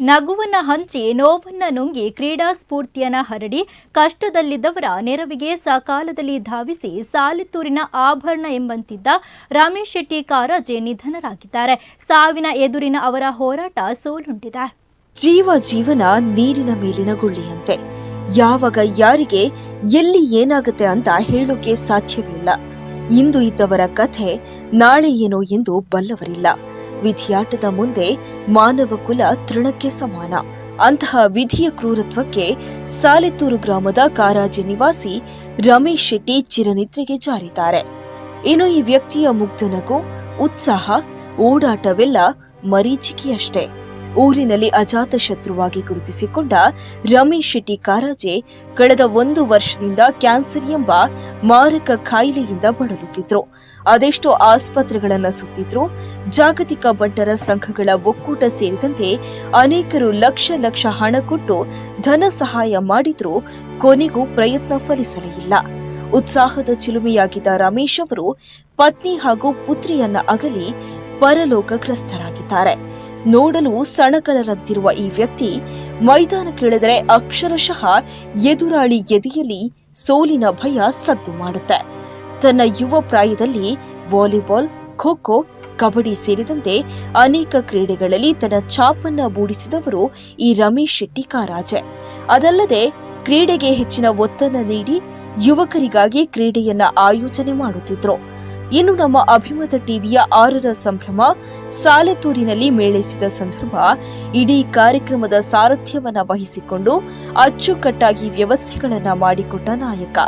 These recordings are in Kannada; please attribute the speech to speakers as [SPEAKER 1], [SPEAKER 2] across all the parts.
[SPEAKER 1] ನಗುವನ್ನ ಹಂಚಿ ನೋವನ್ನ ನುಂಗಿ ಕ್ರೀಡಾ ಸ್ಫೂರ್ತಿಯನ್ನ ಹರಡಿ ಕಷ್ಟದಲ್ಲಿದ್ದವರ ನೆರವಿಗೆ ಸಕಾಲದಲ್ಲಿ ಧಾವಿಸಿ ಸಾಲಿತ್ತೂರಿನ ಆಭರಣ ಎಂಬಂತಿದ್ದ ರಮೇಶ್ ಶೆಟ್ಟಿ ಕಾರಾಜೆ ನಿಧನರಾಗಿದ್ದಾರೆ. ಸಾವಿನ ಎದುರಿನ ಅವರ ಹೋರಾಟ ಸೋಲುಂಟಿದೆ.
[SPEAKER 2] ಜೀವ ಜೀವನ ನೀರಿನ ಮೇಲಿನ ಗುಳ್ಳಿಯಂತೆ. ಯಾವಾಗ ಯಾರಿಗೆ ಎಲ್ಲಿ ಏನಾಗುತ್ತೆ ಅಂತ ಹೇಳೋಕೆ ಸಾಧ್ಯವಿಲ್ಲ ಇಂದು ಇದ್ದವರ ಕಥೆ ನಾಳೆ ಏನೋ ಎಂದು ಬಲ್ಲವರಿಲ್ಲ. ವಿಧಿಯಾಟದ ಮುಂದೆ ಮಾನವ ಕುಲ ತೃಣಕ್ಕೆ ಸಮಾನ. ಅಂತಹ ವಿಧಿಯ ಕ್ರೂರತ್ವಕ್ಕೆ ಸಾಲೆತ್ತೂರು ಗ್ರಾಮದ ಕಾರಾಜಿ ನಿವಾಸಿ ರಮೇಶ್ ಶೆಟ್ಟಿ ಚಿರನಿದ್ರೆಗೆ ಜಾರಿದ್ದಾರೆ. ಇನ್ನು ಈ ವ್ಯಕ್ತಿಯ ಮುಗ್ಧನಗೂ ಉತ್ಸಾಹ, ಓಡಾಟವೆಲ್ಲ ಮರೀಚಿಕೆಯಷ್ಟೇ. ಊರಿನಲ್ಲಿ ಅಜಾತ ಶತ್ರುವಾಗಿ ಗುರುತಿಸಿಕೊಂಡ ರಮೇಶ್ ಶೆಟ್ಟಿ ಕಾರಾಜೆ ಕಳೆದ ಒಂದು ವರ್ಷದಿಂದ ಕ್ಯಾನ್ಸರ್ ಎಂಬ ಮಾರಕ ಕಾಯಿಲೆಯಿಂದ ಬಳಲುತ್ತಿದ್ರು. ಅದೆಷ್ಟೋ ಆಸ್ಪತ್ರೆಗಳನ್ನು ಸುತ್ತಿದ್ರು. ಜಾಗತಿಕ ಬಂಟರ ಸಂಘಗಳ ಒಕ್ಕೂಟ ಸೇರಿದಂತೆ ಅನೇಕರು ಲಕ್ಷ ಲಕ್ಷ ಹಣ ಕೊಟ್ಟು ಧನ ಸಹಾಯ ಮಾಡಿದ್ರೂ ಕೊನೆಗೂ ಪ್ರಯತ್ನ ಫಲಿಸಲೇ ಇಲ್ಲ. ಉತ್ಸಾಹದ ಚಿಲುಮೆಯಾಗಿದ್ದ ರಮೇಶ್ ಅವರು ಪತ್ನಿ ಹಾಗೂ ಪುತ್ರಿಯನ್ನ ಅಗಲಿ ಪರಲೋಕಗ್ರಸ್ತರಾಗಿದ್ದಾರೆ ನೋಡಲು ಸಣಕಲರಂತಿರುವ ಈ ವ್ಯಕ್ತಿ ಮೈದಾನಕ್ಕಿಳಿದರೆ ಅಕ್ಷರಶಃ ಎದುರಾಳಿ ಎದೆಯಲ್ಲಿ ಸೋಲಿನ ಭಯ ಸದ್ದು ಮಾಡುತ್ತೆ. ತನ್ನ ಯುವ ಪ್ರಾಯದಲ್ಲಿ ವಾಲಿಬಾಲ್ ಖೋ ಖೋ ಕಬಡ್ಡಿ ಸೇರಿದಂತೆ ಅನೇಕ ಕ್ರೀಡೆಗಳಲ್ಲಿ ತನ್ನ ಛಾಪನ್ನ ಮೂಡಿಸಿದವರು ಈ ರಮೇಶ್ ಶೆಟ್ಟಿ ಕಾರಾಜೆ. ಅದಲ್ಲದೆ ಕ್ರೀಡೆಗೆ ಹೆಚ್ಚಿನ ಒತ್ತನ್ನು ನೀಡಿ ಯುವಕರಿಗಾಗಿ ಕ್ರೀಡೆಯನ್ನ ಆಯೋಜನೆ ಮಾಡುತ್ತಿದ್ರು. ಇನ್ನು ನಮ್ಮ ಅಭಿಮತ ಟಿವಿಯ ಆರರ ಸಂಭ್ರಮ ಸಾಲೆತೂರಿನಲ್ಲಿ ಮೇಳೈಸಿದ ಸಂದರ್ಭ, ಇಡೀ ಕಾರ್ಯಕ್ರಮದ ಸಾರಥ್ಯವನ್ನ ವಹಿಸಿಕೊಂಡು ಅಚ್ಚುಕಟ್ಟಾಗಿ ವ್ಯವಸ್ಥೆಗಳನ್ನ ಮಾಡಿಕೊಟ್ಟ ನಾಯಕ.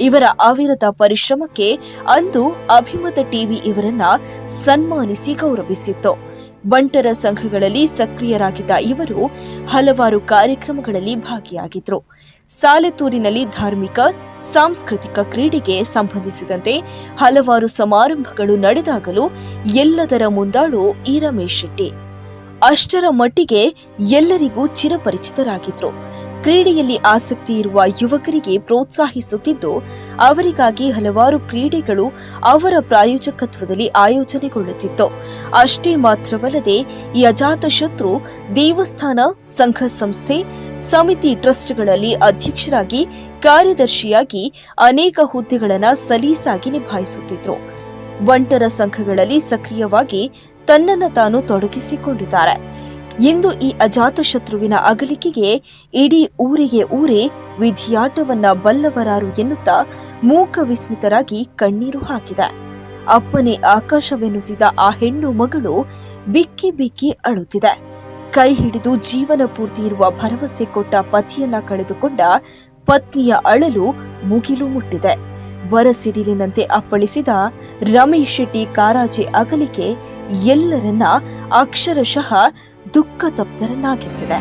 [SPEAKER 2] ಇವರ ಅವಿರತ ಪರಿಶ್ರಮಕ್ಕೆ ಅಂದು ಅಭಿಮತ ಟಿವಿ ಇವರನ್ನ ಸನ್ಮಾನಿಸಿ ಗೌರವಿಸಿತ್ತು. ಬಂಟರ ಸಂಘಗಳಲ್ಲಿ ಸಕ್ರಿಯರಾಗಿದ್ದ ಇವರು ಹಲವಾರು ಕಾರ್ಯಕ್ರಮಗಳಲ್ಲಿ ಭಾಗಿಯಾಗಿದ್ರು. ಸಾಲೆತೂರಿನಲ್ಲಿ ಧಾರ್ಮಿಕ, ಸಾಂಸ್ಕೃತಿಕ ಕ್ರೀಡೆಗೆ ಸಂಬಂಧಿಸಿದಂತೆ ಹಲವಾರು ಸಮಾರಂಭಗಳು ನಡೆದಾಗಲೂ ಎಲ್ಲದರ ಮುಂದಾಳು ಈ ರಮೇಶ್ ಶೆಟ್ಟಿ. ಅಷ್ಟರ ಮಟ್ಟಿಗೆ ಎಲ್ಲರಿಗೂ ಚಿರಪರಿಚಿತರಾಗಿದ್ರು. ಕ್ರೀಡೆಯಲ್ಲಿ ಆಸಕ್ತಿ ಇರುವ ಯುವಕರಿಗೆ ಪ್ರೋತ್ಸಾಹಿಸುತ್ತಿದ್ದು, ಅವರಿಗಾಗಿ ಹಲವಾರು ಕ್ರೀಡೆಗಳು ಅವರ ಪ್ರಾಯೋಜಕತ್ವದಲ್ಲಿ ಆಯೋಜನೆಗೊಳ್ಳುತ್ತಿತ್ತು. ಅಷ್ಟೇ ಮಾತ್ರವಲ್ಲದೆ ಈ ಅಜಾತಶತ್ರು ದೇವಸ್ಥಾನ ಸಂಘ ಸಂಸ್ಥೆ, ಸಮಿತಿ ಟ್ರಸ್ಟ್ಗಳಲ್ಲಿ ಅಧ್ಯಕ್ಷರಾಗಿ ಕಾರ್ಯದರ್ಶಿಯಾಗಿ ಅನೇಕ ಹುದ್ದೆಗಳನ್ನು ಸಲೀಸಾಗಿ ನಿಭಾಯಿಸುತ್ತಿದ್ದರು ಬಂಟರ ಸಂಘಗಳಲ್ಲಿ ಸಕ್ರಿಯವಾಗಿ ತನ್ನನ್ನು ತಾನು ತೊಡಗಿಸಿಕೊಂಡಿದ್ದಾರೆ. ಇಂದು ಈ ಅಜಾತಶತ್ರುವಿನ ಅಗಲಿಕೆಗೆ ಇಡೀ ಊರಿಗೆ ಊರೇ ವಿಧಿಯಾಟವನ್ನ ಬಲ್ಲವರಾರು ಎನ್ನುತ್ತಾ ಮೂಕ ವಿಸ್ಮಿತರಾಗಿ ಕಣ್ಣೀರು ಹಾಕಿದೆ. ಅಪ್ಪನೇ ಆಕಾಶವೆನ್ನುತ್ತಿದ್ದ ಆ ಹೆಣ್ಣು ಮಗಳು ಬಿಕ್ಕಿ ಬಿಕ್ಕಿ ಅಳುತ್ತಿದೆ. ಕೈ ಹಿಡಿದು ಜೀವನ ಪೂರ್ತಿ ಇರುವ ಭರವಸೆ ಕೊಟ್ಟ ಪತಿಯನ್ನ ಕಳೆದುಕೊಂಡ ಪತ್ನಿಯ ಅಳಲು ಮುಗಿಲು ಮುಟ್ಟಿದೆ. ಬರಸಿಡಿಲಿನಂತೆ ಅಪ್ಪಳಿಸಿದ ರಮೇಶ್ ಶೆಟ್ಟಿ ಕಾರಾಜೆ ಅಗಲಿಕೆ ಎಲ್ಲರನ್ನ ಅಕ್ಷರಶಃ ದುಃಖ ತಪ್ತರನ್ನಾಗಿಸಿದೆ